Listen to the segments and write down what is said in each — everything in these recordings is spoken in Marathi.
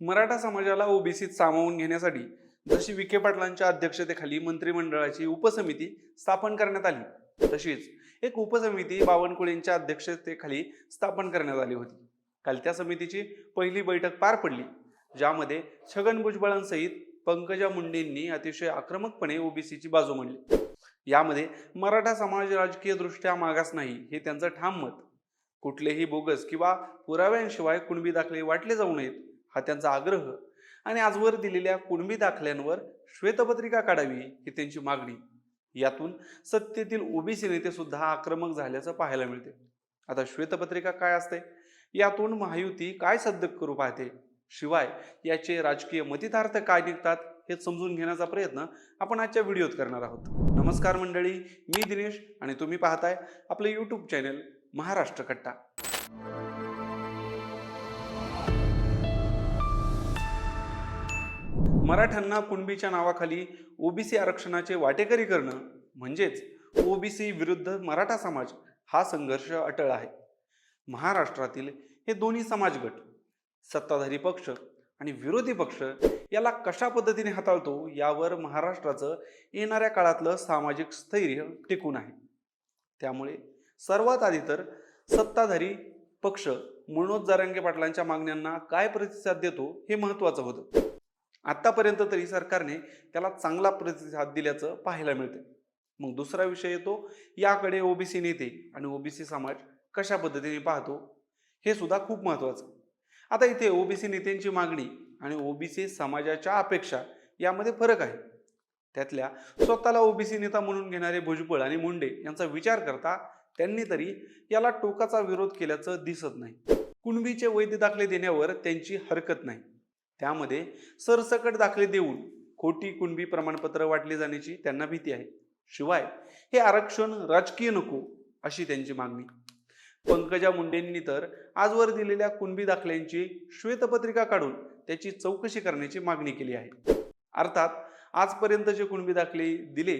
मराठा समाजाला ओबीसीत सामावून घेण्यासाठी जशी विखे पाटलांच्या अध्यक्षतेखाली मंत्रिमंडळाची उपसमिती स्थापन करण्यात आली तशीच एक उपसमिती बावनकुळेंच्या अध्यक्षतेखाली स्थापन करण्यात आली होती. काल त्या समितीची पहिली बैठक पार पडली ज्यामध्ये छगन भुजबळांसहित पंकजा मुंडेंनी अतिशय आक्रमकपणे ओबीसीची बाजू मांडली. यामध्ये मराठा समाज राजकीयदृष्ट्या मागास नाही हे त्यांचं ठाम मत. कुठलेही बोगस किंवा पुराव्यांशिवाय कुणबी दाखले वाटले जाऊ नयेत हा त्यांचा आग्रह. आणि आजवर दिलेल्या कुणबी दाखल्यांवर श्वेतपत्रिका काढावी ही त्यांची मागणी. यातून सत्तेतील ओबीसी नेते सुद्धा आक्रमक झाल्याचं पाहायला मिळते. आता श्वेतपत्रिका काय असते? यातून महायुती काय सद्य करू पाहते? शिवाय याचे राजकीय मतितार्थ काय निघतात हे समजून घेण्याचा प्रयत्न आपण आजच्या व्हिडिओत करणार आहोत. नमस्कार मंडळी मी दिनेश आणि तुम्ही पाहताय आपलं यूट्यूब चॅनल महाराष्ट्र कट्टा. मराठ्यांना कुणबीच्या नावाखाली ओबीसी आरक्षणाचे वाटेकरी करणं म्हणजेच ओबीसी विरुद्ध मराठा समाज हा संघर्ष अटळ आहे. महाराष्ट्रातील हे दोन्ही समाजगट सत्ताधारी पक्ष आणि विरोधी पक्ष याला कशा पद्धतीने हाताळतो यावर महाराष्ट्राचं येणाऱ्या काळातलं सामाजिक स्थैर्य टिकून आहे. त्यामुळे सर्वात आधी तर सत्ताधारी पक्ष मनोज जारंगे पाटलांच्या मागण्यांना काय प्रतिसाद देतो हे महत्त्वाचं होतं. आत्तापर्यंत तरी सरकारने त्याला चांगला प्रतिसाद दिल्याचं पाहायला मिळते मग दुसरा विषय येतो याकडे ओबीसी नेते आणि ओबीसी समाज कशा पद्धतीने पाहतो हे सुद्धा खूप महत्त्वाचं आता इथे ओबीसी नेत्यांची मागणी आणि ओबीसी समाजाच्या अपेक्षा यामध्ये फरक आहे. त्यातल्या स्वतःला ओबीसी नेता म्हणून घेणारे भुजबळ आणि मुंडे यांचा विचार करता त्यांनी तरी याला टोकाचा विरोध केल्याचं दिसत नाही. कुणबीचे वैध दाखले देण्यावर त्यांची हरकत नाही. त्यामध्ये सरसकट दाखले देऊन खोटी कुणबी प्रमाणपत्र वाटली जाण्याची त्यांना भीती आहे. शिवाय हे आरक्षण राजकीय नको अशी त्यांची मागणी. पंकजा मुंडेंनी तर आजवर दिलेल्या कुणबी दाखल्यांची श्वेतपत्रिका काढून त्याची चौकशी करण्याची मागणी केली आहे. अर्थात आजपर्यंत जे कुणबी दाखले दिले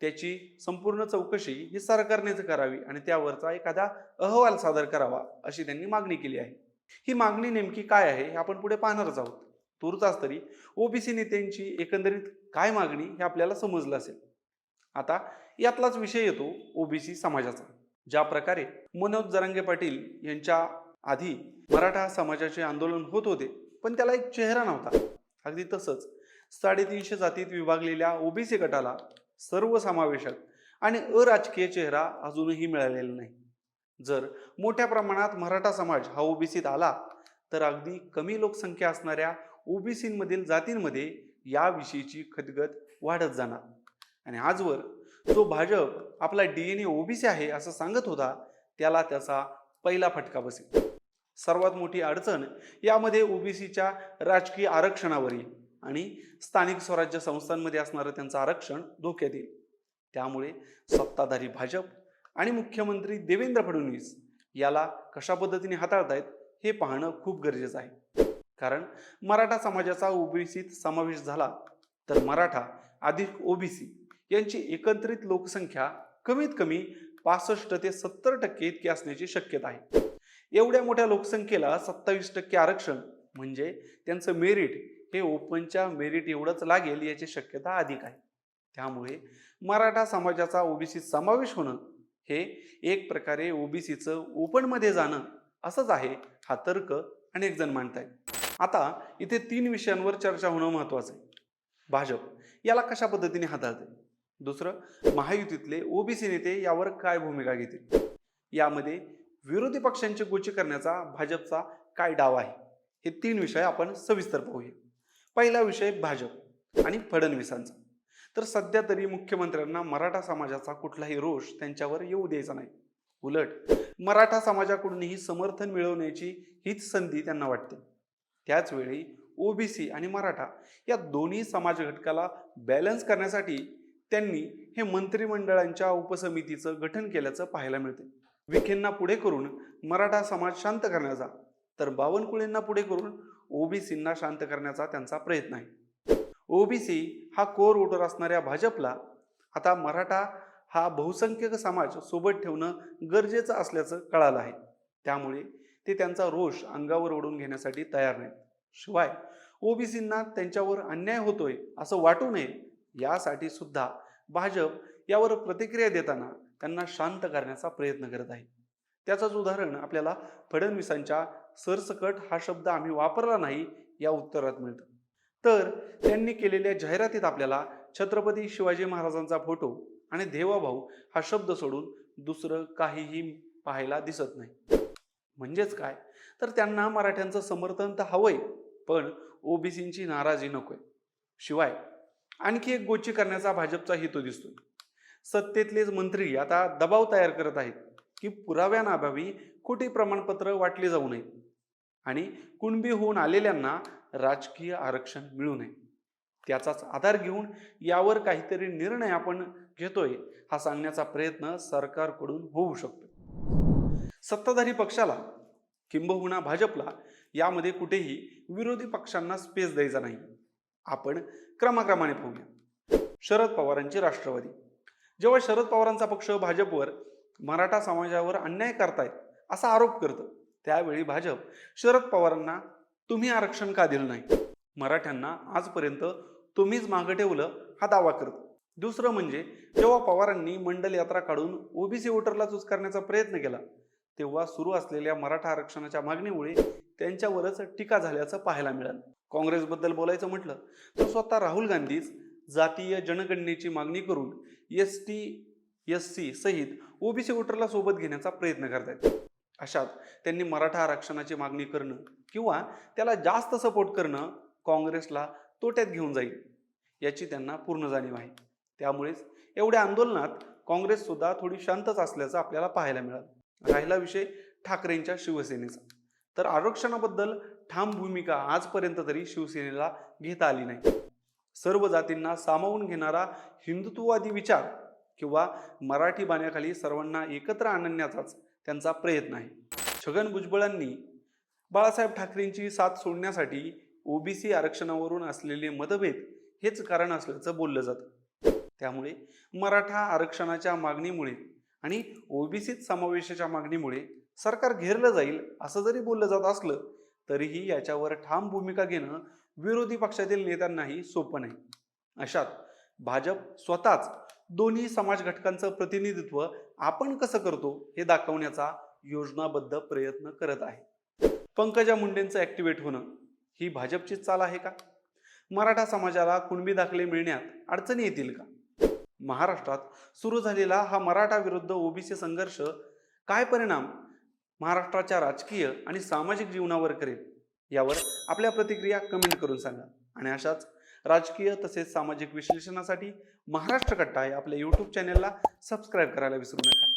त्याची संपूर्ण चौकशी ही सरकारनेच करावी आणि त्यावरचा एखादा अहवाल सादर करावा अशी त्यांनी मागणी केली आहे. ही मागणी नेमकी काय आहे हे आपण पुढे पाहणारच आहोत. तूर्तास तरी ओबीसी नेत्यांची एकंदरीत काय मागणी हे आपल्याला समजलं असेल. आता यातलाच विषय येतो ओबीसी समाजाचा. ज्या प्रकारे मनोज जरांगे पाटील यांच्या आधी मराठा समाजाचे आंदोलन होत होते पण त्याला एक चेहरा नव्हता. अगदी तसंच साडेतीनशे जातीत विभागलेल्या ओबीसी गटाला सर्वसमावेशक आणि अराजकीय चेहरा अजूनही मिळालेला नाही. जर मोठ्या प्रमाणात मराठा समाज हा ओबीसीत आला तर अगदी कमी लोकसंख्या असणाऱ्या ओबीसीमधील जातींमध्ये याविषयीची खदगत वाढत जाणार. आणि आजवर जो भाजप आपला डी एन ए ओबीसी आहे असं सांगत होता त्याला त्याचा पहिला फटका बसेल. सर्वात मोठी अडचण यामध्ये ओबीसीच्या राजकीय आरक्षणावर येईल आणि स्थानिक स्वराज्य संस्थांमध्ये असणारं त्यांचं आरक्षण धोक्यात येईल. त्यामुळे सत्ताधारी भाजप आणि मुख्यमंत्री देवेंद्र फडणवीस याला कशा पद्धतीने हाताळतायत हे पाहणं खूप गरजेचं आहे. कारण मराठा समाजाचा ओबीसीत समावेश झाला तर मराठा अधिक ओबीसी यांची एकत्रित लोकसंख्या कमीत कमी पासष्ट ते सत्तर टक्के इतकी असण्याची शक्यता आहे. एवढ्या मोठ्या लोकसंख्येला सत्तावीस टक्के आरक्षण म्हणजे त्यांचं मेरिट हे ओपनच्या मेरिट एवढंच लागेल याची शक्यता अधिक आहे. त्यामुळे मराठा समाजाचा ओबीसी समावेश होणं हे एक प्रकारे ओबीसीचं ओपनमध्ये जाणं असंच आहे हा तर्क अनेक जण मांडतायत. आता इथे तीन विषयांवर चर्चा होणं महत्त्वाचं आहे. भाजप याला कशा पद्धतीने हाताळते? दुसरं महायुतीतले ओबीसी नेते यावर काय भूमिका घेतील? यामध्ये विरोधी पक्षांची गोची करण्याचा भाजपचा काय डाव आहे? हे तीन विषय आपण सविस्तर पाहूया. पहिला विषय भाजप आणि फडणवीसांचा. तर सध्या तरी मुख्यमंत्र्यांना मराठा समाजाचा कुठलाही रोष त्यांच्यावर येऊ द्यायचा नाही. उलट मराठा समाजाकडूनही समर्थन मिळवण्याची हीच संधी त्यांना वाटते. त्याचवेळी ओबीसी आणि मराठा या दोन्ही समाज घटकाला बॅलन्स करण्यासाठी त्यांनी हे मंत्रिमंडळांच्या उपसमितीचं गठन केल्याचं पाहायला मिळते. विखेंना पुढे करून मराठा समाज शांत करण्याचा तर बावनकुळेंना पुढे करून ओबीसींना शांत करण्याचा त्यांचा प्रयत्न आहे. ओबीसी हा कोर वोटर असणाऱ्या भाजपला आता मराठा हा बहुसंख्यक समाज सोबत ठेवणं गरजेचं असल्याचं कळालं आहे. त्यामुळे ते त्यांचा रोष अंगावर ओढून घेण्यासाठी तयार नाहीत. शिवाय ओबीसींना त्यांच्यावर अन्याय होतोय असं वाटू नये यासाठी सुद्धा भाजप यावर प्रतिक्रिया देताना त्यांना शांत करण्याचा प्रयत्न करत आहे. त्याचंच उदाहरण आपल्याला फडणवीसांच्या सरसकट हा शब्द आम्ही वापरला नाही या उत्तरात मिळतं. तर त्यांनी केलेल्या जाहिरातीत आपल्याला छत्रपती शिवाजी महाराजांचा फोटो आणि देवाभाऊ हा शब्द सोडून दुसरं काहीही पाहायला दिसत नाही. म्हणजेच काय? तर त्यांना मराठ्यांचं समर्थन तर हवंय पण ओबीसींची नाराजी नकोय. शिवाय आणखी एक गोची करण्याचा भाजपचा हेतू दिसतो सत्तेतलेच मंत्री आता दबाव तयार करत आहेत की पुराव्यानाभावी खोटी प्रमाणपत्र वाटली जाऊ नये आणि कुणबी होऊन आलेल्यांना राजकीय आरक्षण मिळू नये. त्याचाच आधार घेऊन यावर काहीतरी निर्णय आपण घेतोय हा सांगण्याचा प्रयत्न सरकारकडून होऊ शकतो. सत्ताधारी पक्षाला किंबहुना भाजपला यामध्ये कुठेही विरोधी पक्षांना स्पेस द्यायचा नाही. आपण क्रमाक्रमाने पाहूया. शरद पवारांची राष्ट्रवादी. जेव्हा शरद पवारांचा पक्ष भाजपवर मराठा समाजावर अन्याय करतायत असा आरोप करतं त्यावेळी भाजप शरद पवारांना तुम्ही आरक्षण का दिलं नाही? मराठ्यांना आजपर्यंत तुम्हीच मागं ठेवलं हा दावा करतो. दुसरं म्हणजे जेव्हा पवारांनी मंडल यात्रा काढून ओबीसी वोटरला चूज करण्याचा प्रयत्न केला तेव्हा सुरू असलेल्या मराठा आरक्षणाच्या मागणीमुळे त्यांच्यावरच टीका झाल्याचं पाहायला मिळालं. काँग्रेसबद्दल बोलायचं म्हटलं तर स्वतः राहुल गांधीच जातीय जनगणनेची मागणी करून एस टी एस सी सहित ओबीसी वोटरला सोबत घेण्याचा प्रयत्न करतायत. अशात त्यांनी मराठा आरक्षणाची मागणी करणं किंवा त्याला जास्त सपोर्ट करणं काँग्रेसला तोट्यात घेऊन जाईल याची त्यांना पूर्ण जाणीव आहे. त्यामुळेच एवढ्या आंदोलनात काँग्रेससुद्धा थोडी शांतच असल्याचं आपल्याला पाहायला मिळालं. राहिला विषय ठाकरेंच्या शिवसेनेचा. तर आरक्षणाबद्दल ठाम भूमिका आजपर्यंत तरी शिवसेनेला घेता आली नाही. सर्व जातींना सामावून घेणारा हिंदुत्ववादी विचार किंवा मराठी बाण्याखाली सर्वांना एकत्र आणण्याचाच त्यांचा प्रयत्न आहे. छगन भुजबळांनी बाळासाहेब ठाकरेंची साथ सोडण्यासाठी ओबीसी आरक्षणावरून असलेले मतभेद हेच कारण असल्याचं बोललं जातं. त्यामुळे मराठा आरक्षणाच्या मागणीमुळे आणि ओबीसीत समावेशाच्या मागणीमुळे सरकार घेरलं जाईल असं जरी बोललं जात असलं तरीही याच्यावर ठाम भूमिका घेणं विरोधी पक्षातील नेत्यांनाही सोपं नाही. अशात भाजप स्वतःच दोन्ही समाज घटकांचं प्रतिनिधित्व आपण कसं करतो हे दाखवण्याचा योजनाबद्ध प्रयत्न करत आहे. पंकजा मुंडेंचं ॲक्टिवेट होणं ही भाजपचीच चाल आहे का? मराठा समाजाला कुणबी दाखले मिळण्यात अडचणी येतील का? महाराष्ट्रात सुरू झालेला हा मराठा विरुद्ध ओबीसी संघर्ष काय परिणाम महाराष्ट्राच्या राजकीय आणि सामाजिक जीवनावर करेल यावर आपल्या प्रतिक्रिया कमेंट करून सांगा. आणि अशाच राजकीय तसेच सामाजिक विश्लेषणासाठी महाराष्ट्र कट्टा या आपल्या यूट्यूब चॅनेलला सबस्क्राईब करायला विसरू नका.